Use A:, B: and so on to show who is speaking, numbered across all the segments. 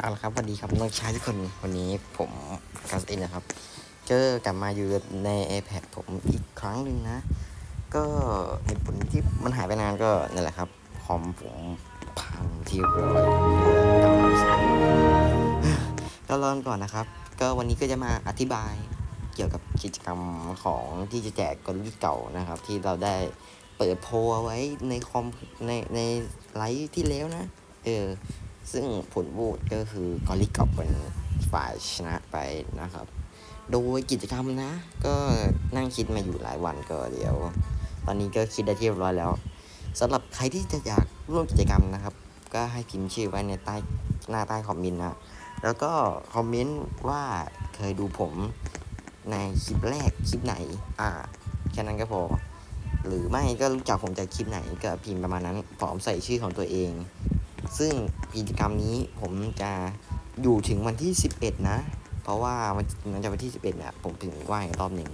A: เอาละครับสวัสดีครับน้องชายทุกคนวันนี้ผมกัสเองนะครับก็กลับมาอยู่ใน iPad ผมอีกครั้งหนึ่งนะ ก็เหตุผลที่มันหายไปนานก็นั่นแหละครับคอมผมพังที่เรียบร้อยกลับมาใช้ก็รอนก่อนนะครับ ก็วันนี้ก็จะมาอธิบายเกี่ยวกับกิจกรรมของที่จะแจกกลยุทธ์เก่านะครับ ที่เราได้เปิดโพลเอาไว้ในคอมในในไลฟ์ที่แล้วนะ เออ ซึ่งผลโหวตก็คือกอริกับเป็นฝ่ายชนะไปนะครับ โดยกิจกรรมนะ ก็นั่งคิดมาอยู่หลายวันก็เดี๋ยว ตอนนี้ก็คิดได้เรียบร้อยแล้วสำหรับใครที่จะอยากร่วมกิจกรรมนะครับ ก็ให้พิมพ์ชื่อไว้ในใต้หน้าใต้คอมเมนต์นะ แล้วก็คอมเมนต์ว่าเคยดูผมในคลิปแรกคลิปไหน อ่า แค่นั้นก็พอ หรือไม่ก็รู้จักผมจากคลิปไหนก็พิมพ์ประมาณนั้นพร้อมใส่ชื่อของตัวเอง ซึ่งกิจกรรมนี้ผมจะอยู่ถึงวันที่ 11 นะ เพราะว่ามันมันจะวันที่ 11เนี่ยผมถึงว่างอีกรอบหนึ่ง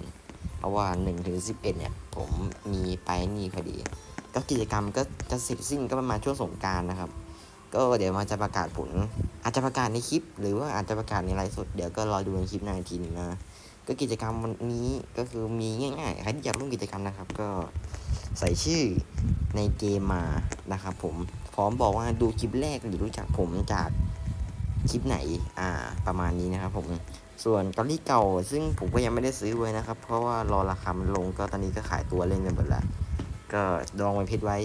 A: เพราะว่า1ถึง11 เนี่ย ผมมีไปนี่พอดี ก็กิจกรรมก็จะเสร็จสิ้นก็ประมาณช่วงสงการนะครับ ก็เดี๋ยวมันจะประกาศผล อาจจะประกาศในคลิป หรือว่าอาจจะประกาศในไลฟ์สดเดี๋ยวก็รอดูในคลิปหน้าอีกทีนึงนะก็กิจกรรมวันนี้ก็คือมีง่ายๆใครที่อยากร่วมกิจกรรมนะครับ ก็ใส่ชื่อในเกมมานะครับผม พร้อมบอกว่าดูคลิปแรกหรือรู้จักผมจากคลิปไหน อ่า ประมาณนี้นะครับ ผม ส่วนเกาหลีเก่า ซึ่งผมก็ยังไม่ได้ซื้อไว้นะครับ เพราะว่ารอราคามันลงก็ตอนนี้ก็ขายตัวเล่นกันหมดแล้ว ก็ดองไว้เพชรไว้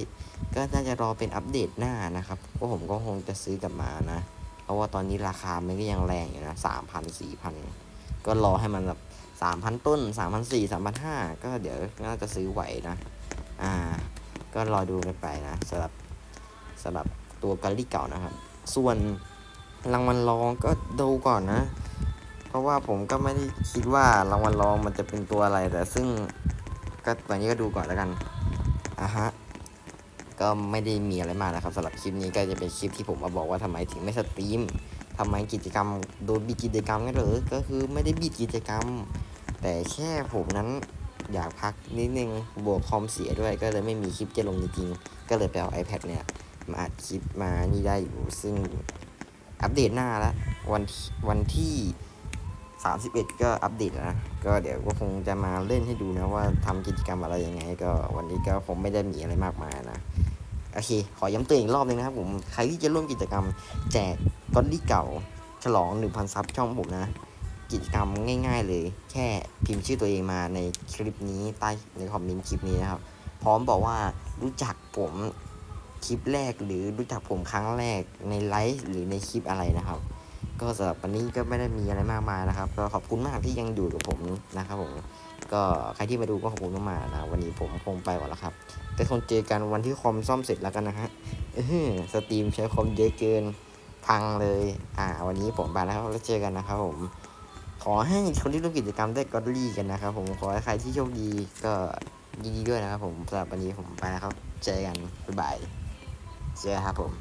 A: ก็น่าจะรอเป็นอัปเดตหน้านะครับก็ผมก็คงจะซื้อกลับมานะ เพราะว่าตอนนี้ราคามันก็ยังแรงอยู่นะสามพันสี่พันก็รอให้มันแบบสามพันต้นสามพันสี่สามพันห้าก็เดี๋ยวน่าจะซื้อไหวนะ อ่า ก็รอดูกันไปนะสำหรับ สำหรับตัวกาลี่เก่านะครับ ส่วนรางวัลรองก็ดูก่อนนะ เพราะว่าผมก็ไม่ได้คิดว่ารางวัลรองมันจะเป็นตัวอะไร แต่ซึ่งก็ตอนนี้ก็ดูก่อนแล้วกันอะฮะก็ไม่ได้มีอะไรมากนะครับสำหรับคลิปนี้ก็จะเป็นคลิปที่ผมมาบอกว่าทำไมถึงไม่สตรีมทำไมกิจกรรมโดนบิดกิจกรรมกันเหรอก็คือไม่ได้บิดกิจกรรม แต่แค่ผมนั้นอยากพักนิดนึงบวกคอมเสียด้วยก็เลยไม่มีคลิปจะลงจริงๆก็เลยไปเอา iPad เนี่ย มาอัดคลิปมานี่ได้อยู่ ซึ่งอัปเดตหน้าแล้ววันวันที่31ก็อัปเดตแล้วนะ ก็เดี๋ยวก็คงจะมาเล่นให้ดูนะว่าทำกิจกรรมอะไรยังไง ก็วันนี้ก็ผมไม่ได้มีอะไรมากมายนะ โอเค ขอย้ำเตือนอีกรอบนึงนะครับผม ใครที่จะร่วมกิจกรรม แจกก้อนลี่เก่า ฉลอง1,000ซับช่องผมนะ กิจกรรมง่าย ๆ เลย แค่พิมพ์ชื่อตัวเองมาในคลิปนี้ใต้ในคอมเมนต์คลิปนี้นะครับ พร้อมบอกว่ารู้จักผม คลิปแรกหรือรู้จักผมครั้งแรกในไลฟ์หรือในคลิปอะไรนะครับ ก็สำหรับวันนี้ก็ไม่ได้มีอะไรมากมายนะครับ ก็ขอบคุณมากที่ยังอยู่กับผมนะครับผมก็ใครที่มาดูก็ขอบคุณมากๆนะวันนี้ผมคงไปก่อนแล้วครับแต่คงเจอกันวันที่คอมซ่อมเสร็จแล้วกันนะฮะเออสตรีมใช้คอมเยอะเกินพังเลย อ่า วันนี้ผมไปแล้วครับแล้วเจอกันนะครับผมขอให้คนที่ร่วมกิจกรรมได้กอดลี่กันนะครับผมขอให้ใครที่โชคดีก็ยินดีด้วยนะครับผมสำหรับวันนี้ผมไปแล้วครับ เจอกัน บ๊ายบาย เจอกันครับผม